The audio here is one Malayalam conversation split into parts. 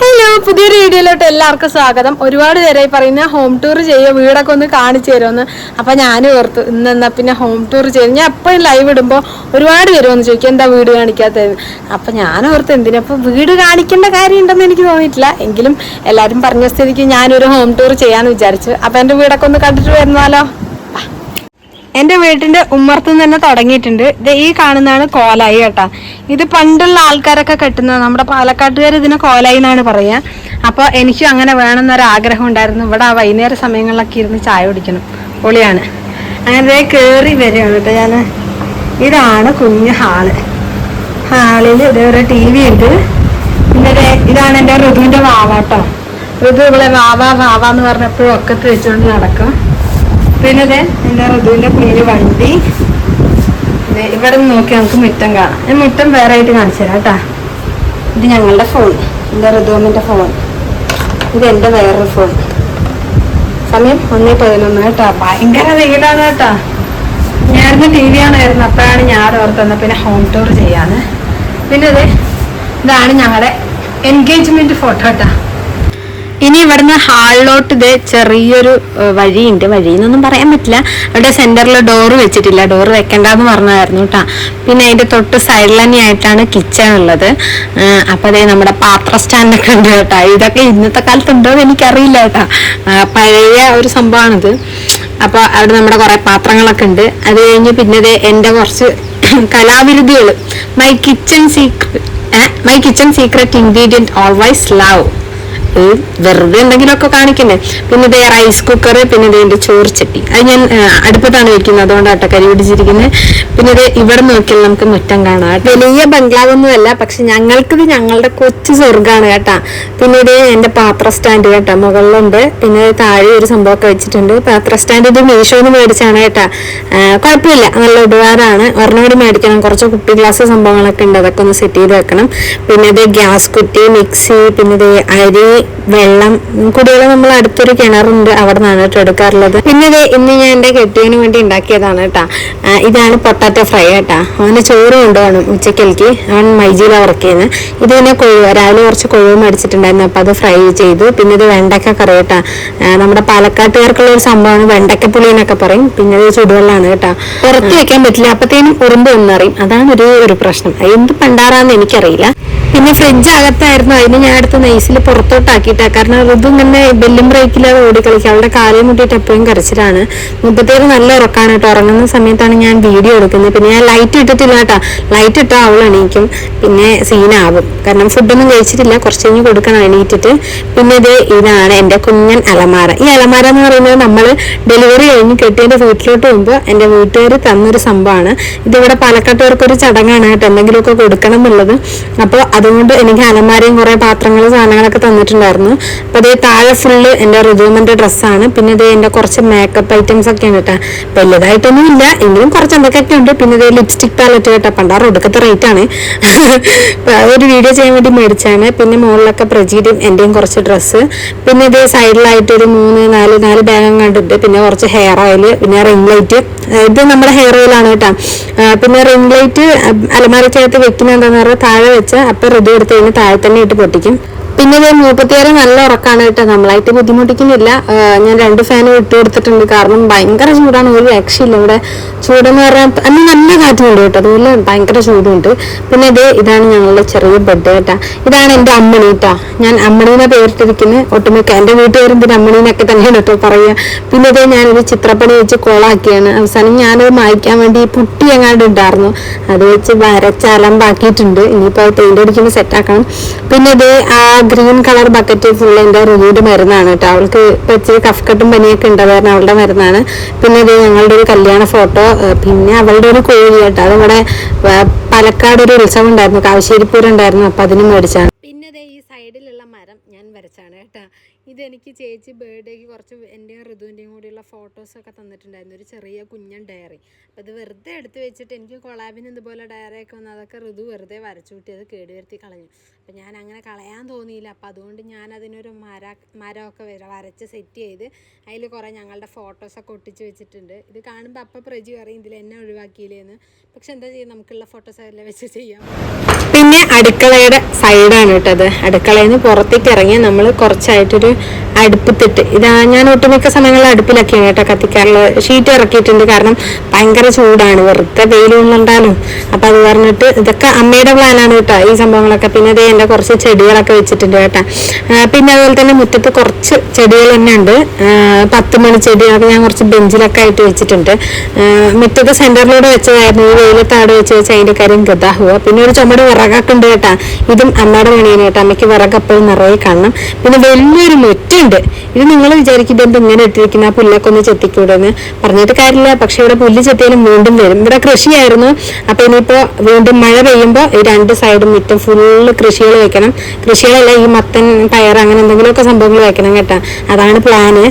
ഹലോ പുതിയ വീഡിയോയിലോട്ട് എല്ലാവർക്കും സ്വാഗതം. ഒരുപാട് പേരായി പറയുന്ന ഹോം ടൂർ ചെയ്യുക വീടൊക്കെ ഒന്ന് കാണിച്ചു തരുമെന്ന്. അപ്പം ഞാൻ ഓർത്തു ഇന്ന് എന്നാൽ പിന്നെ ഹോം ടൂർ ചെയ്യും ഞാൻ എപ്പോഴും ലൈവ് ഇടുമ്പോൾ ഒരുപാട് പേര് വന്ന് ചോദിക്കും എന്താ വീട് കാണിക്കാത്തത് അപ്പം ഞാൻ ഓർത്ത് എന്തിനാ? അപ്പം വീട് കാണിക്കേണ്ട കാര്യം ഉണ്ടെന്ന് എനിക്ക് തോന്നിയിട്ടില്ല. എങ്കിലും എല്ലാവരും പറഞ്ഞ സ്ഥിതിക്ക് ഞാനൊരു ഹോം ടൂർ ചെയ്യാമെന്ന് വിചാരിച്ചു. അപ്പം എന്റെ വീടൊക്കെ ഒന്ന് കണ്ടിട്ട് വരുന്നാലോ എന്റെ വീട്ടിന്റെ ഉമ്മർത്ത് തന്നെ തുടങ്ങിയിട്ടുണ്ട്. ഇത് ഈ കാണുന്നതാണ് കോലായി കേട്ടാ. ഇത് പണ്ടുള്ള ആൾക്കാരൊക്കെ കെട്ടുന്നത് നമ്മുടെ പാലക്കാട്ടുകാർ ഇതിനെ കോലായി എന്നാണ് പറയാ അപ്പോൾ എനിക്കും അങ്ങനെ വേണമെന്നൊരു ആഗ്രഹം ഉണ്ടായിരുന്നു. ഇവിടെ ആ വൈകുന്നേര സമയങ്ങളിലൊക്കെ ഇരുന്ന് ചായ കുടിക്കണം. പൊളിയാണ്. അങ്ങനെ കയറി വരികയാണ് കേട്ടോ ഞാൻ ഇതാണ് കുഞ്ഞു ഹാൾ. ഹാളിൽ ഇതേ ഒരു ടി വി ഉണ്ട്. പിന്നെ ഇതാണ് എന്റെ ഋതുവിന്റെ വാവാട്ടോ ഋതു ഇവിടെ വാവ വാവ എന്ന് പറഞ്ഞപ്പോഴും ഒക്കെ വെച്ചുകൊണ്ട് നടക്കും. പിന്നെ ദേ എന്റെ ഋതുവിന്റെ പേര് വണ്ടി. ഇവിടെ നിന്ന് നോക്കി നമുക്ക് മുറ്റം കാണാം. ഞാൻ മുറ്റം വേറെ ആയിട്ട് കാണിച്ചു തരാം കേട്ടാ. ഇത് ഞങ്ങളുടെ ഫോൺ എന്റെ ഋതുവിന്റെ ഫോൺ ഇത് എന്റെ വേറൊരു ഫോൺ സമയം ഒന്നേ പതിനൊന്ന് കേട്ടാ. ഭയങ്കര വെയിലാണ് കേട്ടാ. ഞാനിന്ന് ടി വി ആണായിരുന്നു അപ്പോഴാണ് ഞാൻ ഓർത്തുന്നത് പിന്നെ ഹോം ടൂർ ചെയ്യാന്ന്. പിന്നെ ഇത് ഇതാണ് ഞങ്ങളുടെ എൻഗേജ്മെന്റ് ഫോട്ടോ കേട്ടാ. ഇനി ഇവിടുന്ന് ഹാളിലോട്ട് ഇത് ചെറിയൊരു വഴിയുണ്ട്. വഴി എന്നൊന്നും പറയാൻ പറ്റില്ല. അവിടെ സെന്ററിൽ ഡോറ് വെച്ചിട്ടില്ല. ഡോറ് വെക്കണ്ടെന്ന് പറഞ്ഞായിരുന്നു കേട്ടാ പിന്നെ അതിന്റെ തൊട്ട് സൈഡിൽ തന്നെയായിട്ടാണ് കിച്ചൺ ഉള്ളത്. അപ്പോൾ അപ്പൊ അതേ നമ്മുടെ പാത്ര സ്റ്റാൻഡൊക്കെ ഉണ്ട് കേട്ടാ. ഇതൊക്കെ ഇന്നത്തെ കാലത്ത് ഉണ്ടോ എന്ന് എനിക്കറിയില്ല കേട്ടാ. പഴയ ഒരു സംഭവമാണിത്. അപ്പോൾ അവിടെ നമ്മുടെ കുറേ പാത്രങ്ങളൊക്കെ ഉണ്ട്. അത് കഴിഞ്ഞ് പിന്നെ ദേ എന്റെ കുറച്ച് കലാവിരുതികൾ my kitchen secret my kitchen secret ingredient always love വെറുതെ എന്തെങ്കിലുമൊക്കെ കാണിക്കണ്ടേ പിന്നെ ഇതേ റൈസ് കുക്കർ പിന്നെ ഇതേ എന്റെ ചോറ് ചട്ടി. അത് ഞാൻ അടുപ്പത്താണ് വെക്കുന്നത്. അതുകൊണ്ട് അട്ടക്കരി പിടിച്ചിരിക്കുന്നത് പിന്നെ ഇത് ഇവിടെ നോക്കിയാൽ നമുക്ക് മുറ്റം കാണാം വലിയ ബംഗ്ലാവ് ഒന്നുമല്ല പക്ഷെ ഞങ്ങൾക്കിത് ഞങ്ങളുടെ കൊച്ചു സ്വർഗമാണ് കേട്ടാ. പിന്നെ ഇത് എന്റെ പാത്ര സ്റ്റാൻഡ് കേട്ടാ മുകളിലുണ്ട്. പിന്നെ താഴെ ഒരു സംഭവമൊക്കെ വെച്ചിട്ടുണ്ട്. പാത്ര സ്റ്റാൻഡ് ഇത് മീഷോന്ന് മേടിച്ചാണ് കേട്ടാ. കുഴപ്പമില്ല. നല്ല ഉപകാരമാണ്. ഒരെണ്ണം മേടിക്കണം. കുറച്ച് കുപ്പി ഗ്ലാസ് സംഭവങ്ങളൊക്കെ ഉണ്ട്. അതൊക്കെ ഒന്ന് സെറ്റ് ചെയ്ത് വെക്കണം. പിന്നെ ഇത് ഗ്യാസ് കുറ്റി മിക്സി പിന്നെ ഇത് അരി വെള്ളം കുടിവെള്ളം നമ്മൾ അടുത്തൊരു കിണറുണ്ട് അവിടെ നിന്നാണ് കേട്ടോ എടുക്കാറുള്ളത്. പിന്നെ ഇത് ഇന്ന് ഞാൻ എന്റെ കെട്ടിയതിന് വേണ്ടി ഉണ്ടാക്കിയതാണ് കേട്ടാ. ഇതാണ് പൊട്ടാറ്റോ ഫ്രൈ കേട്ടാ. അവന് ചോറ് കൊണ്ടുപോകണം ഉച്ചക്കലേക്ക് അവൻ മൈജിയിലാണ് വർക്ക് ചെയ്യുന്നത് ഇത് പിന്നെ കൊഴുവ രാവിലെ കുറച്ച് കൊഴുവ് മേടിച്ചിട്ടുണ്ടായിരുന്നു. അപ്പോൾ അത് ഫ്രൈ ചെയ്തു. പിന്നെ ഇത് വെണ്ടക്ക കറി കേട്ടാ. നമ്മുടെ പാലക്കാട്ടുകാർക്കുള്ള ഒരു സംഭവമാണ് വെണ്ടക്കപ്പുളി എന്നൊക്കെ പറയും. പിന്നെ ഇത് ചുടുവെള്ളമാണ് കേട്ടാ. പുറത്ത് വെക്കാൻ പറ്റില്ല. അപ്പത്തേനും ഉറുമ്പ് ഒന്നറിയും അതാണ് ഒരു ഒരു പ്രശ്നം. എന്ത് പണ്ടാറാന്ന് എനിക്കറിയില്ല. പിന്നെ ഫ്രിഡ്ജ് അകത്തായിരുന്നു. അതിന് ഞാൻ എടുത്ത് നെയ്സിൽ പുറത്തോട്ടാക്കിയിട്ടാ കാരണം ഋതു ഇങ്ങനെ ബെല്ലും ബ്രേക്കില്ലാതെ ഓടി കളിക്കുക അവളുടെ കാലം മുട്ടിയിട്ട് എപ്പോഴും കരച്ചിലാണ്. മുപ്പത്തേഴ് നല്ല ഉറക്കാണ് കേട്ടോ. ഉറങ്ങുന്ന സമയത്താണ് ഞാൻ വീഡിയോ എടുക്കുന്നത്. പിന്നെ ഞാൻ ലൈറ്റ് ഇട്ടിട്ടില്ല കേട്ടോ. ലൈറ്റ് ഇട്ടാൽ അവൾ എണീക്കും. പിന്നെ സീനാവും കാരണം ഫുഡൊന്നും കഴിച്ചിട്ടില്ല. കുറച്ച് കഴിഞ്ഞ് കൊടുക്കണം എണീറ്റിട്ട്. പിന്നെ ഇത് ഇതാണ് എന്റെ കുഞ്ഞൻ അലമാര. ഈ അലമാര എന്ന് പറയുന്നത് നമ്മൾ ഡെലിവറി കഴിഞ്ഞ് കെട്ടിയതിന്റെ വീട്ടിലോട്ട് പോകുമ്പോൾ എന്റെ വീട്ടുകാർ തന്നൊരു സംഭവമാണ്. ഇതിവിടെ പാലക്കാട്ടുകാർക്ക് ഒരു ചടങ്ങാണ് കേട്ടോ. എന്തെങ്കിലുമൊക്കെ കൊടുക്കണം എന്നുള്ളത്. അപ്പോൾ അതുകൊണ്ട് എനിക്ക് അലമാരയും കുറേ പാത്രങ്ങളും സാധനങ്ങളൊക്കെ തന്നിട്ടുണ്ടായിരുന്നു അപ്പോൾ അതേ താഴെ ഫുള്ള് എന്റെ റിജൂമിന്റെ ഡ്രസ്സാണ് പിന്നെ ഇത് എന്റെ കുറച്ച് മേക്കപ്പ് ഐറ്റംസ് ഒക്കെയാണ് കേട്ടോ വലുതായിട്ടൊന്നും ഇല്ല. എങ്കിലും കുറച്ച് എന്തൊക്കെയൊക്കെ ഉണ്ട്. പിന്നെ ഇത് ലിപ്സ്റ്റിക് പാലറ്റ് കേട്ടോ. പണ്ടാറ് ഒടുക്കത്തെ റേറ്റ് ആണ്. ഒരു വീഡിയോ ചെയ്യാൻ വേണ്ടി മേടിച്ചാണ് പിന്നെ മുകളിലൊക്കെ പ്രജീഡിയും എന്റെയും കുറച്ച് ഡ്രസ്സ് പിന്നെ ഇത് സൈഡിലായിട്ട് ഒരു മൂന്ന് നാല് നാല് ബാഗം കണ്ടിട്ട് പിന്നെ കുറച്ച് ഹെയർ ഓയിൽ പിന്നെ റിംഗ് ലൈറ്റ് ഇത് നമ്മുടെ ഹെയർ ഓയിലാണ് കേട്ടോ പിന്നെ റിംഗ് ലൈറ്റ് അലമാരക്കകത്ത് വെക്കുന്ന എന്താണെന്ന് പറഞ്ഞാൽ താഴെ വെച്ച് അപ്പം റെഡി എടുത്ത് കഴിഞ്ഞ് താഴെ തന്നെ ഇട്ട് പൊട്ടിക്കും. പിന്നെ ഞാൻ മൂപ്പത്തിയാറ് നല്ല ഉറക്കാണ് കേട്ടോ. നമ്മളായിട്ട് ബുദ്ധിമുട്ടിക്കുന്നില്ല. ഞാൻ രണ്ട് ഫാൻ ഇട്ട് കൊടുത്തിട്ടുണ്ട്. കാരണം ഭയങ്കര ചൂടാണ്. ഒരു രക്ഷയില്ല ഇവിടെ. ചൂടെന്ന് പറഞ്ഞാൽ അന്ന് നല്ല കാറ്റുണ്ട് കേട്ടോ. അതുപോലെ ഭയങ്കര ചൂടുണ്ട്. പിന്നെ ഇത് ഇതാണ് ഞങ്ങളുടെ ചെറിയ ബെഡ് കേട്ടാ. ഇതാണ് എന്റെ അമ്മണി കേട്ടാ ഞാൻ അമ്മണീനെ പേരിട്ടിരിക്കുന്നത് ഒട്ടുമിക്ക എന്റെ വീട്ടുകാരും പിന്നെ അമ്മണീനൊക്കെ തന്നെയാണ് കേട്ടോ പറയുക പിന്നെ ഇത് ഞാനൊരു ചിത്രപ്പണി വെച്ച് കോളാക്കിയാണ്. അവസാനം ഞാനത് മായ്ക്കാൻ വേണ്ടി പുട്ടി എങ്ങാണ്ട് ഉണ്ടായിരുന്നു അത് വെച്ച് വരച്ചാലം ബാക്കിയിട്ടുണ്ട് ഇനിയിപ്പോൾ പെയിന്റ് അടിക്കുമ്പോൾ സെറ്റാക്കണം പിന്നെ ഇത് ആ ഗ്രീൻ കളർ ബക്കറ്റ് ഫുൾ എന്റെ റിവ്യൂഡ് മരുന്നാണ് കേട്ടോ. അവൾക്ക് ഇപ്പോൾ ഇച്ചിരി കഫ്കട്ടും പനിയൊക്കെ ഉണ്ട്. കാരണം അവളുടെ മരുന്നാണ്. പിന്നെ ഇത് ഞങ്ങളുടെ ഒരു കല്യാണ ഫോട്ടോ പിന്നെ അവളുടെ ഒരു കോഴി കേട്ടോ. അതിവിടെ പാലക്കാട് ഒരു ഉത്സവം ഉണ്ടായിരുന്നു. കാവശ്ശേരിപ്പൂരം ഉണ്ടായിരുന്നു. അപ്പൊ അതിന് മേടിച്ചാണ് പിന്നെ ദേ ഈ സൈഡിലുള്ള മരം ഞാൻ വരച്ചാണ് കേട്ടോ. ഇതെനിക്ക് ചേച്ചി ബർത്ത്ഡേക്ക് കുറച്ച് എന്റെയും ഋതുവിന്റെയും കൂടിയുള്ള ഫോട്ടോസൊക്കെ തന്നിട്ടുണ്ടായിരുന്നു. ഒരു ചെറിയ കുഞ്ഞൻ ഡയറി അപ്പോൾ ഇത് വെറുതെ എടുത്ത് വെച്ചിട്ട് എനിക്ക് കൊളാബിന് ഇതുപോലെ ഡയറിയൊക്കെ വന്നു അതൊക്കെ ഋതു വെറുതെ വരച്ചു കൂട്ടി അത് കേടുവരുത്തി കളഞ്ഞു. അപ്പോൾ ഞാൻ അങ്ങനെ കളയാൻ തോന്നിയില്ല. അപ്പോൾ അതുകൊണ്ട് ഞാൻ അതിനൊരു മര മരമൊക്കെ വര- വരച്ച് സെറ്റ് ചെയ്ത് അതിൽ കുറേ ഞങ്ങളുടെ ഫോട്ടോസൊക്കെ ഒട്ടിച്ച് വെച്ചിട്ടുണ്ട്. ഇത് കാണുമ്പോൾ അപ്പം പ്രജി പറയും ഇതിൽ എന്നെ ഒഴിവാക്കിയില്ലേന്ന്. പക്ഷെ എന്താ ചെയ്യുക നമുക്കുള്ള ഫോട്ടോസ് എല്ലാം വെച്ച് ചെയ്യാം. പിന്നെ അടുക്കളയുടെ സൈഡാണ് കേട്ടത് അടുക്കള അടുക്കളയിൽ നിന്ന് പുറത്തേക്ക് ഇറങ്ങിയാൽ നമ്മൾ കുറച്ചായിട്ടൊരു അടുപ്പത്തിട്ട്. ഇതാ ഞാൻ ഒട്ടുമിക്ക സമയങ്ങളിൽ അടുപ്പിലൊക്കെയാണ് കേട്ടോ കത്തിക്കാറുള്ള ഷീറ്റ് ഇറക്കിയിട്ടുണ്ട്. കാരണം ഭയങ്കര ചൂടാണ്. വെറുതെ വെയിലുണ്ടാലും അപ്പൊ അത് പറഞ്ഞിട്ട് ഇതൊക്കെ അമ്മയുടെ പ്ലാനാണ് കേട്ടോ ഈ സംഭവങ്ങളൊക്കെ. പിന്നെ അതേ എന്റെ കുറച്ച് ചെടികളൊക്കെ വെച്ചിട്ടുണ്ട് കേട്ടോ. പിന്നെ അതുപോലെ തന്നെ മുറ്റത്ത് കുറച്ച് ചെടികൾ തന്നെ ഉണ്ട്. പത്ത് മണി ചെടികളൊക്കെ ഞാൻ കുറച്ച് ബെഞ്ചിലൊക്കെ ആയിട്ട് വെച്ചിട്ടുണ്ട്. മുറ്റത്ത് സെന്ററിലൂടെ വെച്ചതായിരുന്നു. ഈ വെയിലത്ത് അവിടെ വെച്ച് വെച്ച് അതിന്റെ കാര്യം ഗതാഹുവ പിന്നെ ഒരു ചുമട് വിറകൊക്കെ ഉണ്ട് കേട്ടാ. ഇതും അമ്മയുടെ പണിയാണ് കേട്ടോ. അമ്മയ്ക്ക് വിറകപ്പോഴും നിറയെ കാണണം. പിന്നെ വലിയൊരു മുറ്റുണ്ട്. ഇത് നിങ്ങൾ വിചാരിക്കുമ്പോൾ എന്ത് ഇങ്ങനെ ഇട്ടിരിക്കുന്ന ആ പുല്ലൊക്കെ ഒന്ന് ചെത്തിക്കൂടെ എന്ന് പറഞ്ഞിട്ട് കാര്യമില്ല. പക്ഷെ ഇവിടെ പുല്ല് ചെത്തിയാലും വീണ്ടും വരും. ഇവിടെ കൃഷിയായിരുന്നു. അപ്പൊ ഇനിയിപ്പോ വീണ്ടും മഴ പെയ്യുമ്പോൾ ഈ രണ്ട് സൈഡും മുറ്റം ഫുള്ള് കൃഷികൾ വെക്കണം. കൃഷികളല്ല ഈ മത്തൻ പയർ അങ്ങനെ എന്തെങ്കിലുമൊക്കെ സംഭവങ്ങൾ വെക്കണം കേട്ടാ. അതാണ് പ്ലാന്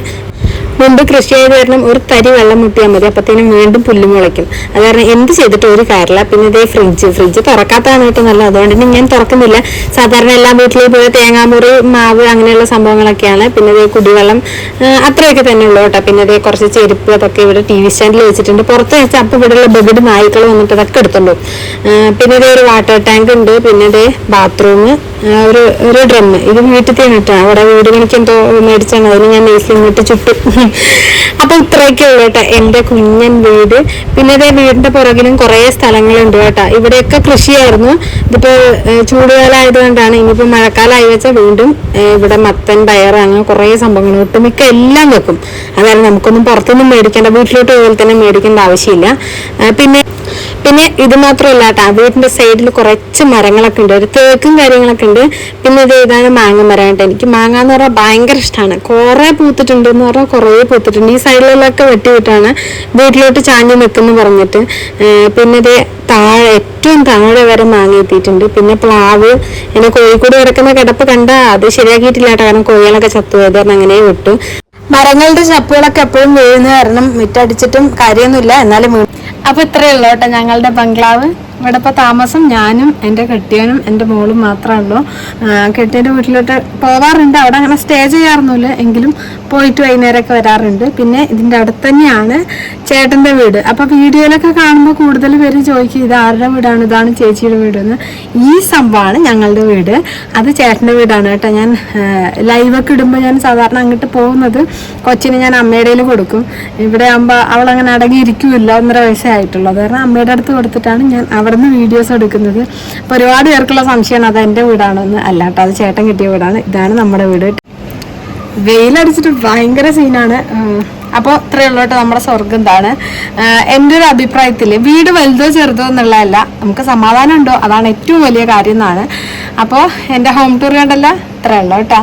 മുമ്പ് കൃഷി ചെയ്ത് കാരണം ഒരു തരി വെള്ളം മുട്ടിയാൽ മതി. അപ്പത്തേനും വീണ്ടും പുല്ല് മുളയ്ക്കും. അത് കാരണം എന്ത് ചെയ്തിട്ട് ഒരു കാര്യമില്ല. പിന്നെ ഇതേ ഫ്രിഡ്ജ് ഫ്രിഡ്ജ് തുറക്കാത്തതാണ് കേട്ടോ നല്ല അതുകൊണ്ട് തന്നെ ഞാൻ തുറക്കുന്നില്ല. സാധാരണ എല്ലാ വീട്ടിലും പോയ തേങ്ങാമുറി മാവ് അങ്ങനെയുള്ള സംഭവങ്ങളൊക്കെയാണ്. പിന്നെ ഇതേ കുടിവെള്ളം അത്രയൊക്കെ തന്നെ ഉള്ളൂ കേട്ടോ. പിന്നെ ഇതേ കുറച്ച് ചെരുപ്പ് അതൊക്കെ ഇവിടെ ടി വി സ്റ്റാൻഡിൽ വെച്ചിട്ടുണ്ട്. പുറത്ത് വെച്ചാൽ അപ്പം ഇവിടെയുള്ള ബെഡ് നായ്ക്കൾ വന്നിട്ട് അതൊക്കെ എടുത്തുണ്ടോ. പിന്നെ ഇതേ ഒരു വാട്ടർ ടാങ്ക് ഉണ്ട്. പിന്നെ ഇതേ ബാത്റൂം ഒരു ഒരു ഡ്രം. ഇത് വീട്ടിൽ തന്നെ കേട്ടോ. അവിടെ വീട് എന്തോ മേടിച്ചാണ്. അതിന് ഞാൻ നെയ്സിൽ ഇങ്ങോട്ട് ചുട്ടു. അപ്പൊ ഇത്രയൊക്കെ ഉള്ളു കേട്ടോ. എന്റെ കുഞ്ഞൻ വീട്. പിന്നെ അതേ വീടിന്റെ പുറകിലും കുറേ സ്ഥലങ്ങളുണ്ട് കേട്ടോ. ഇവിടെയൊക്കെ കൃഷിയായിരുന്നു. ഇതിപ്പോ ഏഹ്, ചൂടുകാലം ആയതുകൊണ്ടാണ് ഇനിയിപ്പോ മഴക്കാലമായി വെച്ചാൽ വീണ്ടും ഇവിടെ മത്തൻ പയർ അങ്ങനെ കുറേ സംഭവങ്ങൾ ഒട്ടുമിക്ക എല്ലാം വെക്കും. അതായത് നമുക്കൊന്നും പുറത്തൊന്നും മേടിക്കേണ്ട വീട്ടിലോട്ട് പോലെ തന്നെ മേടിക്കേണ്ട ആവശ്യമില്ല. പിന്നെ പിന്നെ ഇത് മാത്രമല്ല കേട്ടോ. വീടിന്റെ സൈഡിൽ കുറച്ച് മരങ്ങളൊക്കെ ഉണ്ട്. ഒരു തേക്കും കാര്യങ്ങളൊക്കെ ഉണ്ട്. പിന്നെ ഇത് ഇതാണ് മാങ്ങ മരം കേട്ടോ. എനിക്ക് മാങ്ങ എന്ന് പറഞ്ഞാൽ ഭയങ്കര ഇഷ്ടമാണ് കുറേ പൂത്തിട്ടുണ്ട് എന്ന് പറഞ്ഞാൽ കുറേ പൂത്തിട്ടുണ്ട്. ഈ സൈഡിലൊക്കെ വെട്ടി വിട്ടാണ് വീട്ടിലോട്ട് ചാഞ്ഞ് നിൽക്കുന്നു പറഞ്ഞിട്ട്. പിന്നെ ഇത് താഴെ ഏറ്റവും താഴെ വരെ മാങ്ങ എത്തിയിട്ടുണ്ട്. പിന്നെ പ്ലാവ് എന്നെ കോഴിക്കോട് കിടക്കുന്ന കിടപ്പ് കണ്ട അത് ശരിയാക്കിയിട്ടില്ല കാരണം കോഴികളൊക്കെ ചത്തുപോയത് കാരണം അങ്ങനെ വിട്ടു. മരങ്ങളുടെ ചപ്പുകളൊക്കെ എപ്പോഴും വീഴുന്ന കാരണം മിറ്റടിച്ചിട്ടും കാര്യമൊന്നുമില്ല. എന്നാലും അപ്പൊ ഇത്രയേ ഉള്ളൂ കേട്ടോ ഞങ്ങളുടെ ബംഗ്ലാവ്. ഇവിടെ ഇപ്പൊ താമസം ഞാനും എന്റെ കെട്ടിയനും എന്റെ മോളും മാത്രമേ ഉള്ളൂ. കെട്ടിയന്റെ വീട്ടിലോട്ട് പോകാറുണ്ട്. അവിടെ അങ്ങനെ സ്റ്റേ ചെയ്യാറൊന്നുമില്ല. എങ്കിലും പോയിട്ട് വൈകുന്നേരമൊക്കെ വരാറുണ്ട്. പിന്നെ ഇതിന്റെ അടുത്ത് തന്നെയാണ് ചേട്ടന്റെ വീട്. അപ്പൊ വീഡിയോയിലൊക്കെ കാണുമ്പോൾ കൂടുതൽ പേര് ചോദിക്കും ഇത് ആരുടെ വീടാണ്? ഇതാണ് ചേച്ചിയുടെ വീടെന്ന് ഈ സംഭവമാണ് ഞങ്ങളുടെ വീട്. അത് ചേട്ടന്റെ വീടാണ് കേട്ടോ. ഞാൻ ലൈവൊക്കെ ഇടുമ്പോൾ ഞാൻ സാധാരണ അങ്ങോട്ട് പോകുന്നത് കൊച്ചിന് ഞാൻ അമ്മയുടെ കൊടുക്കും. ഇവിടെ ആകുമ്പോൾ അവളങ്ങനെ അടങ്ങിയിരിക്കുമില്ല ഒന്നര വയസ്സേ ആയിട്ടുള്ളൂ അത് കാരണം അമ്മയുടെ അടുത്ത് കൊടുത്തിട്ടാണ് ഞാൻ അവിടെ നിന്ന് വീഡിയോസ് എടുക്കുന്നത്. അപ്പോൾ ഒരുപാട് പേർക്കുള്ള സംശയമാണ് അത് എന്റെ വീടാണെന്ന്. അല്ല കേട്ടോ അത് ചേട്ടൻ കിട്ടിയ വീടാണ്. ഇതാണ് നമ്മുടെ വീട്. വെയിലടിച്ചിട്ട് ഭയങ്കര സീനാണ് അപ്പോൾ ഇത്രയേ ഉള്ളൂ കേട്ടോ നമ്മുടെ സ്വർഗം എന്താണ് എന്റെ ഒരു അഭിപ്രായത്തിൽ വീട് വലുതോ ചെറുതോ എന്നുള്ളതല്ല നമുക്ക് സമാധാനം ഉണ്ടോ? അതാണ് ഏറ്റവും വലിയ കാര്യം എന്നാണ്. അപ്പോൾ എന്റെ ഹോം ടൂർ കണ്ടല്ല ഇത്രയേ ഉള്ളൂ കേട്ടോ.